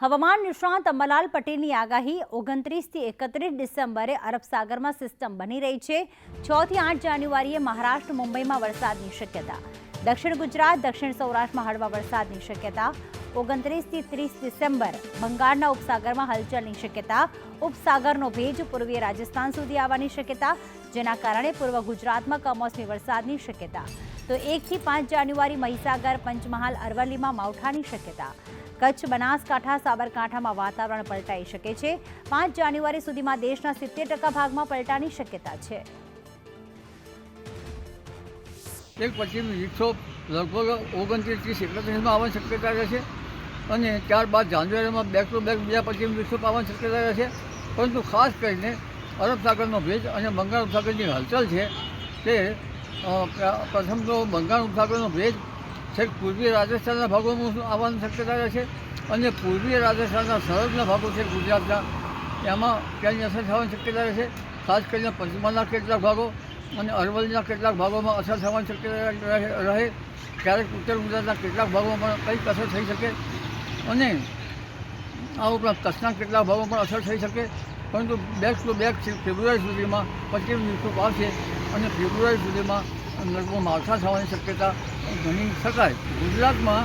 હવામાન નિષ્ણાંત અંબાલાલ પટેલની આગાહી ઓગણત્રીસથી એકત્રીસ ડિસેમ્બરે અરબ સાગરમાં સિસ્ટમ બની રહી છે. છથી આઠ જાન્યુઆરીએ મહારાષ્ટ્ર, મુંબઈમાં વરસાદની શક્યતા. દક્ષિણ ગુજરાત, દક્ષિણ સૌરાષ્ટ્રમાં હળવા વરસાદની શક્યતા. ઓગણત્રીસથી ત્રીસ ડિસેમ્બર બંગાળના ઉપસાગરમાં હલચલની શક્યતા. ઉપસાગરનો ભેજ પૂર્વીય રાજસ્થાન સુધી આવવાની શક્યતા, જેના કારણે પૂર્વ ગુજરાતમાં કમોસમી વરસાદની શક્યતા. તો એકથી પાંચ જાન્યુઆરી મહીસાગર, પંચમહાલ, અરવલ્લીમાં માવઠાની શક્યતા. કચ્છ, બનાસકાંઠા, સાબરકાંઠામાં વાતાવરણ પલટાઈ શકે છે. પાંચ જાન્યુઆરી સુધીમાં દેશના સિત્તેર ટકા ભાગમાં પલટાની શક્યતા છે. એક પછીનું વિક્ષોભ લગભગ ઓગણત્રીસ ત્રીસ એકત્રીસમાં આવવાની શક્યતા રહેશે અને ત્યારબાદ જાન્યુઆરીમાં બેક ટુ બેક બીજા પછીનું વિક્ષોભ આવવાની શક્યતા રહેશે પરંતુ ખાસ કરીને અરબ સાગરનો ભેજ અને બંગાળ ઉપસાગરની હલચલ છે તે પ્રથમ તો બંગાળ ઉપસાગરનો ભેજ છેક પૂર્વીય રાજસ્થાનના ભાગોમાં આવવાની શક્યતા રહે છે અને પૂર્વીય રાજસ્થાનના સરહદના ભાગો છે ગુજરાતના, એમાં ત્યાંની અસર થવાની શક્યતા રહે છે? ખાસ કરીને પંચમહાલના કેટલાક ભાગો અને અરવલ્લીના કેટલાક ભાગોમાં અસર થવાની શક્યતા રહે ક્યારેક ઉત્તર ગુજરાતના કેટલાક ભાગોમાં પણ કંઈક અસર થઈ શકે અને આ ઉપરાંત કચ્છના કેટલાક ભાગોમાં પણ અસર થઈ શકે. પરંતુ બેક ટુ બેક ફેબ્રુઆરી સુધીમાં પશ્ચિમ વિક્ષોભ આવશે અને ફેબ્રુઆરી સુધીમાં લગભગ માવઠા થવાની શક્યતા ગણી શકાય. ગુજરાતમાં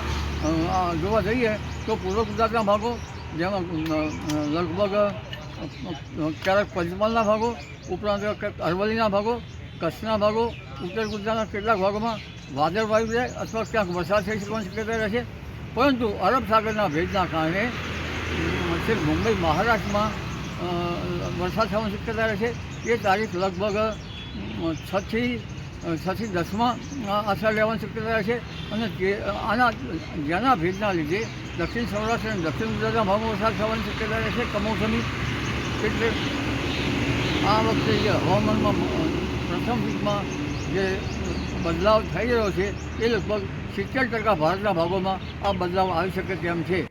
જોવા જઈએ તો પૂર્વ ગુજરાતના ભાગો, જેમાં લગભગ ક્યારેક પંચમહાલના ભાગો, ઉપરાંત અરવલ્લીના ભાગો, કચ્છના ભાગો, ઉત્તર ગુજરાતના કેટલાક ભાગોમાં વાદળ વાયુ રહે અથવા ક્યાંક વરસાદ થઈ શકવાની શક્યતા રહેશે પરંતુ અરબ સાગરના ભેજના કારણે છેક મુંબઈ, મહારાષ્ટ્રમાં વરસાદ થવાની શક્યતા રહેશે એ તારીખ લગભગ છથી છથી દસમાં અસર લેવાની શક્યતા છે અને આના, જેના ભેદના લીધે દક્ષિણ સૌરાષ્ટ્ર અને દક્ષિણ ગુજરાતના ભાગમાં વરસાદ થવાની શક્યતા રહેશે કમોસમી એટલે આ વખતે જે હવામાનમાં પ્રથમ વીકમાં જે બદલાવ થઈ રહ્યો છે એ લગભગ સિત્તેર ટકા ભારતના ભાગોમાં આ બદલાવ આવી શકે તેમ છે.